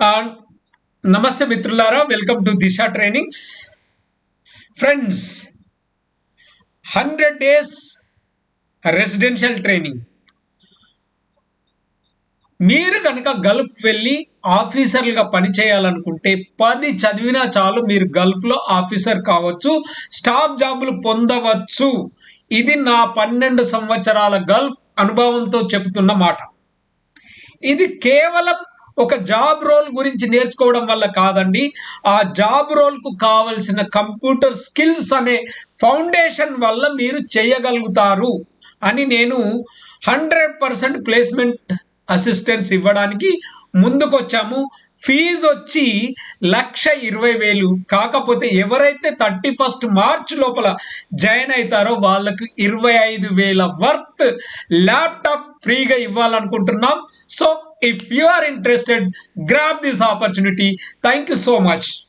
Uh, నమస్తే మిత్రులారా welcome to Disha trainings friends hundred days residential training మీరు కనుక గల్ఫ్ వెళ్ళి ఆఫీసర్లుగా పనిచేయాలనుకుంటే పది చదివినా చాలు మీరు గల్ఫ్లో ఆఫీసర్ కావచ్చు స్టాఫ్ జాబులు పొందవచ్చు. ఇది నా పన్నెండు సంవత్సరాల గల్ఫ్ అనుభవంతో చెబుతున్న మాట. ఇది కేవలం ఒక జాబ్ రోల్ గురించి నేర్చుకోవడం వల్ల కాదండి. ఆ జాబ్ రోల్కు కావలసిన కంప్యూటర్ స్కిల్స్ అనే ఫౌండేషన్ వల్ల మీరు చేయగలుగుతారు అని నేను హండ్రెడ్ పర్సెంట్ ప్లేస్మెంట్ అసిస్టెన్స్ ఇవ్వడానికి ముందుకొచ్చాము. ఫీజు వచ్చి లక్ష ఇరవై వేలు. కాకపోతే ఎవరైతే థర్టీ ఫస్ట్ మార్చ్ లోపల జాయిన్ అవుతారో వాళ్ళకు ఇరవై ఐదు వేల వర్త్ ల్యాప్టాప్ ఫ్రీగా ఇవ్వాలనుకుంటున్నాం. So if you are interested grab this opportunity. Thank you so much.